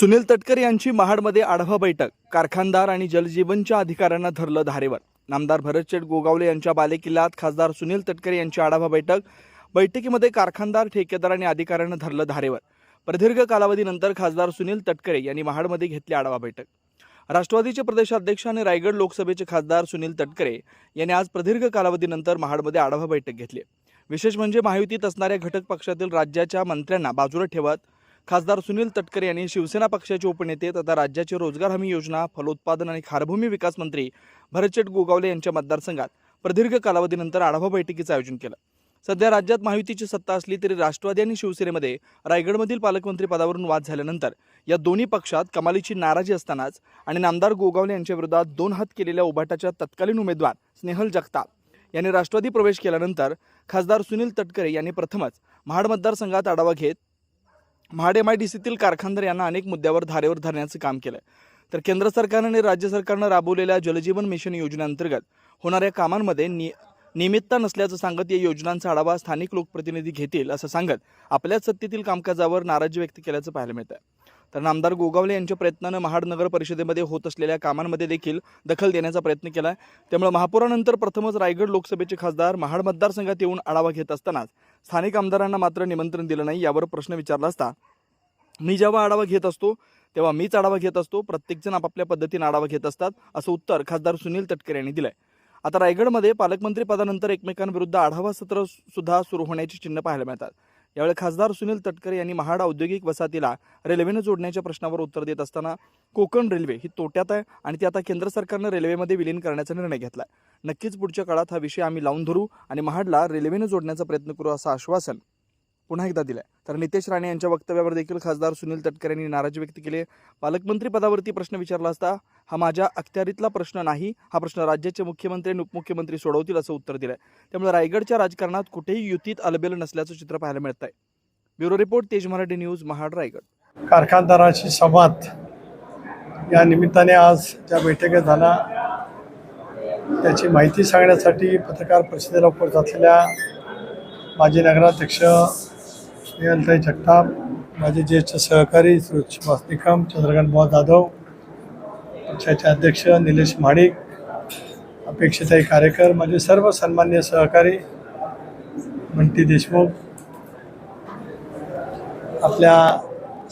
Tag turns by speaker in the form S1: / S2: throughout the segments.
S1: सुनील तटकर यांची महाडमध्ये आढावा बैठक. कारखानदार आणि जलजीवनच्या अधिकाऱ्यांना धरलं धारेवर. नामदार भरतशेठ गोगावले यांच्या बालेकिल्ल्यात खासदार सुनील तटकरे यांची आढावा बैठक. बैठकीमध्ये कारखानदार ठेकेदार आणि अधिकाऱ्यांना धरलं धारेवर. प्रदीर्घ कालावधीनंतर खासदार सुनील तटकरे यांनी महाडमध्ये घेतली आढावा बैठक. राष्ट्रवादीचे प्रदेशाध्यक्ष आणि रायगड लोकसभेचे खासदार सुनील तटकरे यांनी आज प्रदीर्घ कालावधीनंतर महाडमध्ये आढावा बैठक घेतली. विशेष म्हणजे महायुतीत असणाऱ्या घटक पक्षातील राज्याच्या मंत्र्यांना बाजूला ठेवत खासदार सुनील तटकरे यांनी शिवसेना पक्षाचे उपनेते तथा राज्याचे रोजगार हमी योजना फलोत्पादन आणि खारभूमी विकास मंत्री भरतशेठ गोगावले यांच्या मतदारसंघात प्रदीर्घ कालावधीनंतर आढावा बैठकीचं आयोजन केलं. सध्या राज्यात महायुतीची सत्ता असली तरी राष्ट्रवादी आणि शिवसेनेमध्ये रायगडमधील पालकमंत्री पदावरून वाद झाल्यानंतर या दोन्ही पक्षात कमालीची नाराजी असतानाच आणि नामदार गोगावले यांच्या विरोधात दोन हात केलेल्या उभाटाच्या तत्कालीन उमेदवार स्नेहल जगताप यांनी राष्ट्रवादी प्रवेश केल्यानंतर खासदार सुनील तटकरे यांनी प्रथमच महाड मतदारसंघात आढावा घेत महाड एम आय डी सीतील कारखानदार यांना अनेक मुद्द्यावर धारेवर धरण्याचं काम केलं तर केंद्र सरकारनं आणि राज्य सरकारनं राबवलेल्या जलजीवन मिशन योजनेअंतर्गत होणाऱ्या कामांमध्ये नि निमित्ता नसल्याचं सांगत या योजनांचा आढावा स्थानिक लोकप्रतिनिधी घेतील असं सांगत आपल्याच सत्तेतील कामकाजावर नाराजी व्यक्त केल्याचं पाहायला मिळतं तर नामदार गोगावले यांच्या प्रयत्नानं महाड नगर परिषदेमध्ये होत असलेल्या कामांमध्ये देखील दखल देण्याचा प्रयत्न केला त्यामुळे महापुरानंतर प्रथमच रायगड लोकसभेचे खासदार महाड मतदारसंघात येऊन आढावा घेत असतानाच स्थानिक आमदारांना मात्र निमंत्रण दिलं नाही यावर प्रश्न विचारला असता. मी जेव्हा आढावा घेत असतो तेव्हा मीच आढावा घेत असतो. प्रत्येकजण आपापल्या पद्धतीने आढावा घेत असतात असं उत्तर खासदार सुनील तटकरे यांनी दिलंय. आता रायगडमध्ये पालकमंत्री पदानंतर एकमेकांविरुद्ध आढावा सत्र सुद्धा सुरू होण्याची चिन्ह पाहायला मिळतात. यावेळी खासदार सुनील तटकरे यांनी महाड औद्योगिक वसाहतीला रेल्वेनं जोडण्याच्या प्रश्नावर उत्तर देत असताना कोकण रेल्वे ही तोट्यात आहे आणि ती आता केंद्र सरकारनं रेल्वेमध्ये विलीन करण्याचा निर्णय घेतला नक्कीच पुढच्या काळात हा विषय आम्ही लावून धरू आणि महाडला रेल्वेनं जोडण्याचा प्रयत्न करू असं आश्वासन पुन्हा एकदा दिला तर नितेश राणे यांच्या वक्तव्यावर देखील खासदार सुनील तटकरे यांनी नाराजी व्यक्त केली पालकमंत्री पदावरती प्रश्न विचारला असता हा माझ्या अखत्यारीतला प्रश्न नाही हा प्रश्न राज्याचे मुख्यमंत्री आणि उपमुख्यमंत्री सोडवतील असं उत्तर दिलंय. त्यामुळे रायगडच्या राजकारणात कुठेही युतीत अलबेल नसल्याचं चित्र पाहायला मिळत आहे bureau report Tej Marathi news Mahad Raigad.
S2: कारखानदाराशी संवाद. या निमित्ताने आज ज्या बैठकीत झाला त्याची माहिती सांगण्यासाठी पत्रकार परिषदेला उपस्थित असलेल्या माजी नगराध्यक्ष स्नेहलताई जगताप माझे ज्येष्ठ सहकारी सुभाष निकम चंद्रकांत बुवा जाधव पक्षाचे अध्यक्ष निलेश माणिक अपेक्षिताई कार्यकर माझे सर्व सन्मान्य सहकारी मंटी देशमुख आपल्या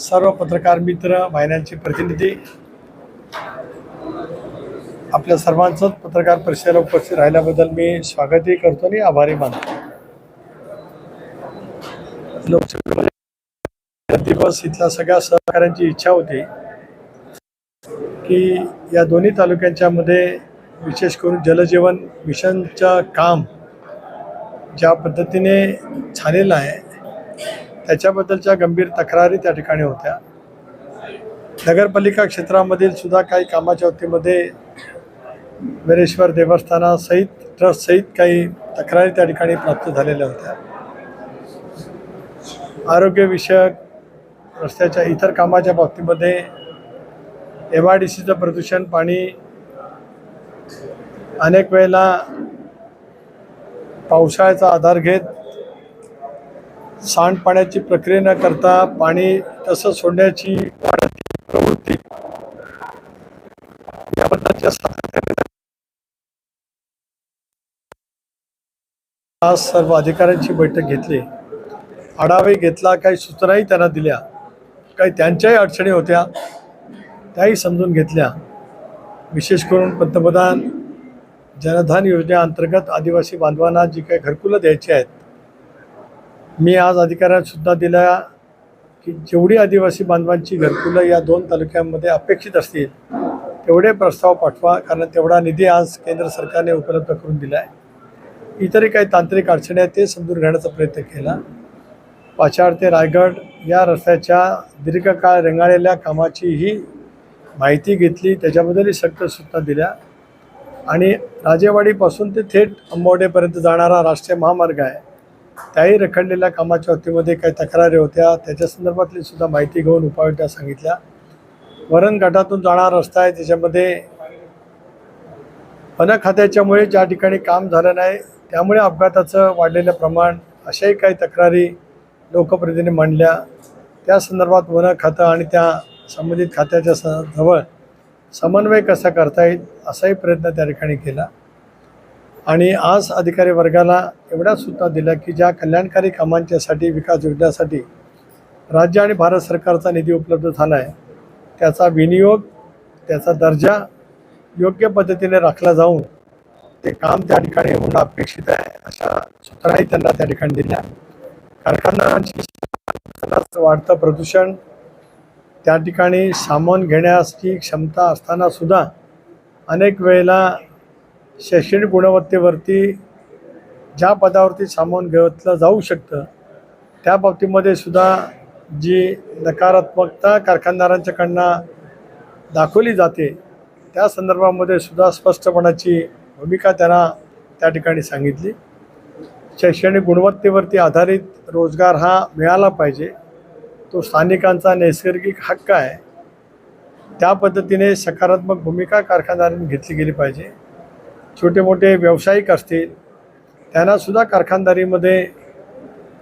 S2: सर्व पत्रकार मित्र वाहिन्यांचे प्रतिनिधी आपल्या सर्वांचंच पत्रकार परिषदेला उपस्थित राहिल्याबद्दल मी स्वागतही करतो आणि आभारी मानतो. लोकसभेमध्ये दिवस इथल्या सगळ्या सहकाऱ्यांची इच्छा होती की या दोन्ही तालुक्यांच्यामध्ये विशेष करून जलजीवन मिशनचं काम ज्या पद्धतीने झालेलं आहे त्याच्याबद्दलच्या गंभीर तक्रारी त्या ठिकाणी होत्या. नगरपालिका क्षेत्रामधील सुद्धा काही कामाच्या वतीमध्ये वेरेश्वर देवस्थानासहित ट्रस्टसहित काही तक्रारी त्या ठिकाणी प्राप्त झालेल्या होत्या. आरोग्यविषयक रस्त्याच्या इतर कामाच्या बाबतीमध्ये एम आय डी सीचं प्रदूषण पाणी अनेक वेळेला पावसाळ्याचा आधार घेत सांडपाण्याची प्रक्रिया न करता पाणी तसं सोडण्याची प्रवृत्ती. याबद्दलच्या सातत्याने आज सर्व अधिकाऱ्यांची बैठक घेतली. आढावे घेतला काही सूचनाही त्यांना दिल्या. काही त्यांच्याही अडचणी होत्या त्याही समजून घेतल्या. विशेष करून पंतप्रधान जनधन योजनेअंतर्गत आदिवासी बांधवांना जी काही घरकुलं द्यायची आहेत मी आज अधिकाऱ्यांसुद्धा दिल्या की जेवढी आदिवासी बांधवांची घरकुलं या दोन तालुक्यांमध्ये अपेक्षित असतील तेवढे प्रस्ताव पाठवा कारण तेवढा निधी आज केंद्र सरकारने उपलब्ध करून दिला आहे इतरही काही तांत्रिक अडचणी आहेत ते समजून घेण्याचा प्रयत्न केला. पाचाड ते रायगड या रस्त्याच्या दीर्घकाळ रेंगाळलेल्या कामाचीही माहिती घेतली. त्याच्याबद्दलही सक्त सूचना दिल्या. आणि राजेवाडीपासून ते थेट अंबवडेपर्यंत जाणारा राष्ट्रीय महामार्ग आहे. त्याही रखडलेल्या कामाच्या वतीमध्ये काही तक्रारी होत्या. त्याच्या संदर्भातली सुद्धा माहिती घेऊन उपाययोजना सांगितल्या. वरण घाटातून जाणारा रस्ता आहे. त्याच्यामध्ये वन खात्याच्यामुळे ज्या ठिकाणी काम झालं नाही त्यामुळे अपघाताचं वाढलेलं प्रमाण अशाही काही तक्रारी लोकप्रतिनिधी मांडल्या. त्या संदर्भात वन खातं आणि त्या संबंधित खात्याच्या स जवळ समन्वय कसा करता येईल असाही प्रयत्न त्या ठिकाणी केला. आणि आज अधिकारी वर्गाला एवढ्या सूचना दिल्या की ज्या कल्याणकारी कामांच्यासाठी विकास योजनेसाठी राज्य आणि भारत सरकारचा निधी उपलब्ध झाला आहे त्याचा विनियोग त्याचा दर्जा योग्य पद्धतीने राखला जाऊन ते काम त्या ठिकाणी होणं अपेक्षित आहे अशा सूचनाही त्यांना त्या ठिकाणी दिल्या. कारखानदारांची वाढतं प्रदूषण. त्या ठिकाणी सामान घेण्याची क्षमता असताना सुद्धा अनेक वेळेला शैक्षणिक गुणवत्तेवरती ज्या पदावरती सामान घेतलं जाऊ शकतं त्या बाबतीमध्ये सुद्धा जी नकारात्मकता कारखानदारांच्याकडनं दाखवली जाते त्या संदर्भामध्ये सुद्धा स्पष्टपणाची भूमिका त्यांना त्या ठिकाणी सांगितली. शैक्षणिक गुणवत्तेवरती आधारित रोजगार हा मिळाला पाहिजे. तो स्थानिकांचा नैसर्गिक हक्क आहे. त्या पद्धतीने सकारात्मक भूमिका कारखानदारांनी घेतली गेली पाहिजे. छोटे मोठे व्यावसायिक असतील त्यांनासुद्धा कारखानदारीमध्ये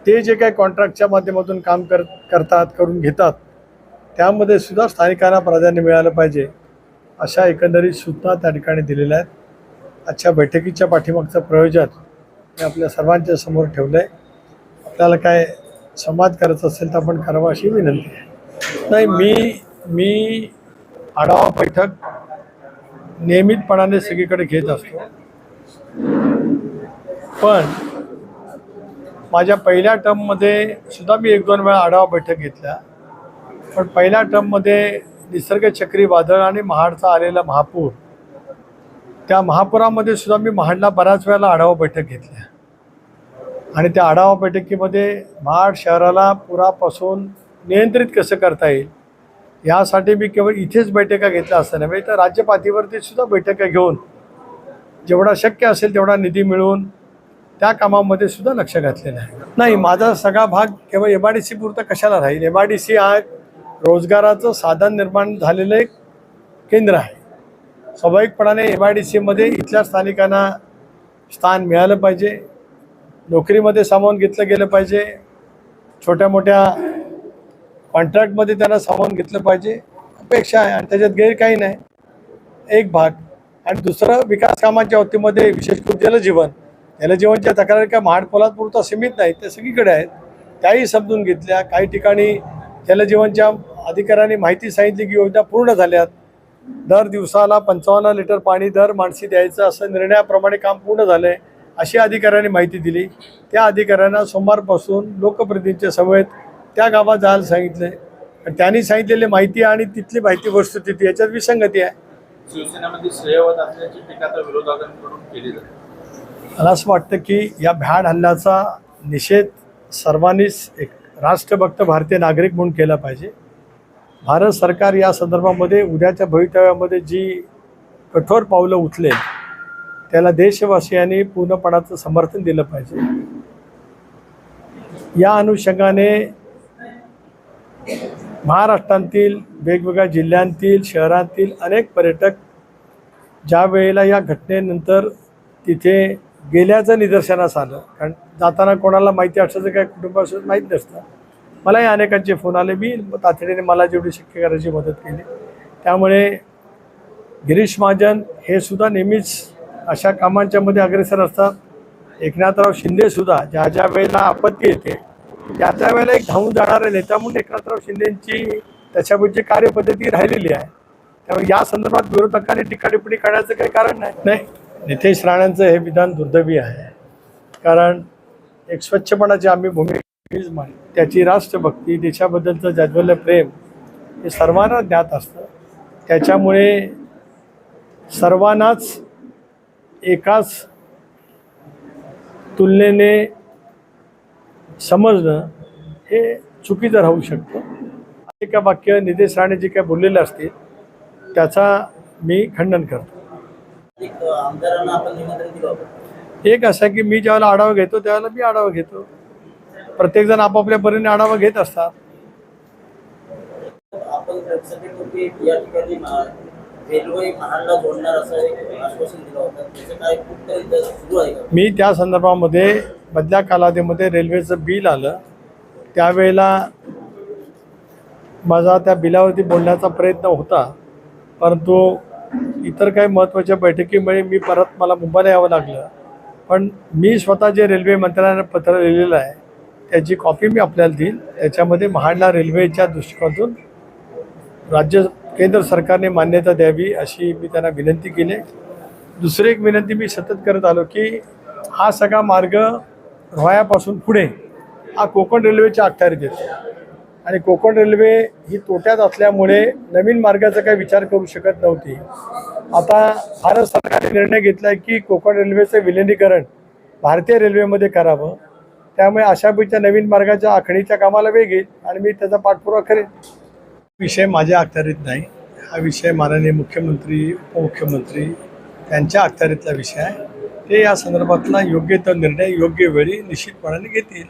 S2: ते जे काही कॉन्ट्रॅक्टच्या माध्यमातून काम कर करतात करून घेतात त्यामध्ये सुद्धा स्थानिकांना प्राधान्य मिळालं पाहिजे. अशा एकंदरीत सूचना त्या ठिकाणी दिलेल्या आहेत. आजच्या बैठकीच्या पाठीमागचं प्रयोजन मी आपल्या सर्वांच्या समोर ठेवलं आहे आपल्याला काय संवाद करायचा असेल तर आपण करावा अशी विनंती आहे. नाही मी मी आढावा बैठक नियमितपणाने सगळीकडे घेत असतो. पण माझ्या पहिल्या टर्ममध्ये सुद्धा मी एक दोन वेळा आढावा बैठक घेतल्या. पण पहिल्या टर्ममध्ये निसर्ग चक्रीवादळ आणि महाडचा आलेला महापूर त्या महापुरामध्ये सुद्धा मी महाडला बऱ्याच वेळेला आढावा बैठक घेतल्या आणि त्या आढावा बैठकीमध्ये महाड शहराला पुरापासून नियंत्रित कसं करता येईल यासाठी मी केवळ इथेच बैठका घेतल्या असं म्हणजे तर राज्य पातळीवरती सुद्धा बैठका घेऊन जेवढा शक्य असेल तेवढा निधी मिळवून त्या कामामध्ये सुद्धा लक्ष घातलेलं आहे. नाही माझा सगळा भाग केवळ एम आय डी सी पुरता कशाला राहील? एम आय डी सी हा रोजगाराचं साधन निर्माण झालेलं एक केंद्र आहे. स्वाभाविकपणाने एम आय डी सीमध्ये इथल्या स्थानिकांना स्थान मिळालं पाहिजे. नोकरीमध्ये सामावून घेतलं गेलं पाहिजे. छोट्या मोठ्या कॉन्ट्रॅक्टमध्ये त्यांना सामावून घेतलं पाहिजे. अपेक्षा आहे आणि त्याच्यात गैर काही नाही. एक भाग. आणि दुसरं विकास कामांच्या बाबतीमध्ये विशेष करून जलजीवन. जलजीवनच्या तक्रारी काय महाड पोलादपुरता सीमित नाही त्या सगळीकडे आहेत. त्याही समजून घेतल्या. काही ठिकाणी जलजीवनच्या अधिकाऱ्यांनी माहिती सांगितली की योजना पूर्ण झाल्यात. दर दिवसाला पंचावन्न लिटर पाणी दर माणसी द्यायचं असं निर्णयाप्रमाणे काम पूर्ण झालं आहे अशी अधिकाऱ्यांनी माहिती दिली. त्या अधिकाऱ्यांना सोमवारपासून लोकप्रतिनिधींच्या समवेत त्या गावात जायला सांगितलं. आणि त्यांनी सांगितलेली माहिती आणि तिथली माहिती वस्तुस्थिती याच्यात विसंगती आहे.
S3: शिवसेनेमध्ये श्रेयवत असल्याची टीका तर विरोधकांकडून केली जाते.
S2: मला असं वाटतं की या भ्याड हल्ल्याचा निषेध सर्वांनीच एक राष्ट्रभक्त भारतीय नागरिक म्हणून केला पाहिजे. भारत सरकार या संदर्भामध्ये उद्याच्या भवितव्यामध्ये जी कठोर पावलं उचलेल त्याला देशवासियांनी पूर्णपणाचं समर्थन दिलं पाहिजे. या अनुषंगाने महाराष्ट्रातील वेगवेगळ्या जिल्ह्यांतील शहरांतील अनेक पर्यटक ज्या वेळेला या घटनेनंतर तिथे गेल्याचं निदर्शनास आलं. कारण जाताना कोणाला माहिती असल्याचं काय कुटुंबासोबत माहीत नसतं. मलाही अनेकांचे फोन आले. मी तातडीने मला जेवढी शक्य करायची मदत केली. त्यामुळे गिरीश महाजन हे सुद्धा नेहमीच अशा कामांच्यामध्ये अग्रेसर असतात. एकनाथराव शिंदेसुद्धा ज्या ज्या वेळेला आपत्ती येते त्या त्या वेळेला एक धावून जाणारे नेता म्हणून एकनाथराव शिंदेंची त्याच्यापुढची कार्यपद्धती राहिलेली आहे. त्यामुळे या संदर्भात विरोधकांनी टीका टिप्पणी करण्याचं काही कारण नाही. नाही नितेश राणांचं हे विधान दुर्दैवी आहे. कारण एक स्वच्छपणाची आम्ही भूमिका त्याची राष्ट्रभक्ती देशाबद्दलचं जाज्वल्य प्रेम हे सर्वांना ज्ञात असतं. त्याच्यामुळे सर्वांनाच एकाच तुलनेने समजणं हे चुकीचं राहू शकतं. एका वाक्य नितेश राणे जे काय बोललेले असतील त्याचा मी खंडन करतो.
S4: एक
S2: असं की मी ज्यावेळेला आढावा घेतो त्यावेळेला मी आढावा घेतो. प्रत्येकजण आपापल्या परीने आढावा घेत असतात. मी त्या संदर्भामध्ये मधल्या कालावधीमध्ये रेल्वेचं बिल आलं. त्यावेळेला माझा त्या बिलावरती बोलण्याचा प्रयत्न होता. परंतु इतर काही महत्त्वाच्या बैठकीमुळे मी परत मला मुंबईला यावं लागलं. पण मी स्वतः जे रेल्वे मंत्र्यांना पत्र लिहिलेलं आहे त्याची कॉपी मी आपल्याला देईन. त्याच्यामध्ये महाडला रेल्वेच्या दृष्टिकोनातून राज्य केंद्र सरकारने मान्यता द्यावी अशी मी त्यांना विनंती केली. दुसरी एक विनंती मी सतत करत आलो की हा सगळा मार्ग रोह्यापासून पुढे हा कोकण रेल्वेच्या अखत्यारीत येतो. आणि कोकण रेल्वे ही तोट्यात असल्यामुळे नवीन मार्गाचा काही विचार करू शकत नव्हती. आता भारत सरकारने निर्णय घेतला आहे की कोकण रेल्वेचं विलिनीकरण भारतीय रेल्वेमध्ये करावं. त्यामुळे अशापैकीच्या नवीन मार्गाच्या आखणीच्या कामाला वेग येईल आणि मी त्याचा पाठपुरावा करेन. विषय माझ्या अखत्यारीत नाही. हा विषय माननीय मुख्यमंत्री उपमुख्यमंत्री त्यांच्या अखत्यारीतला विषय आहे. ते या संदर्भातला योग्य तो निर्णय योग्य वेळी निश्चितपणाने घेतील.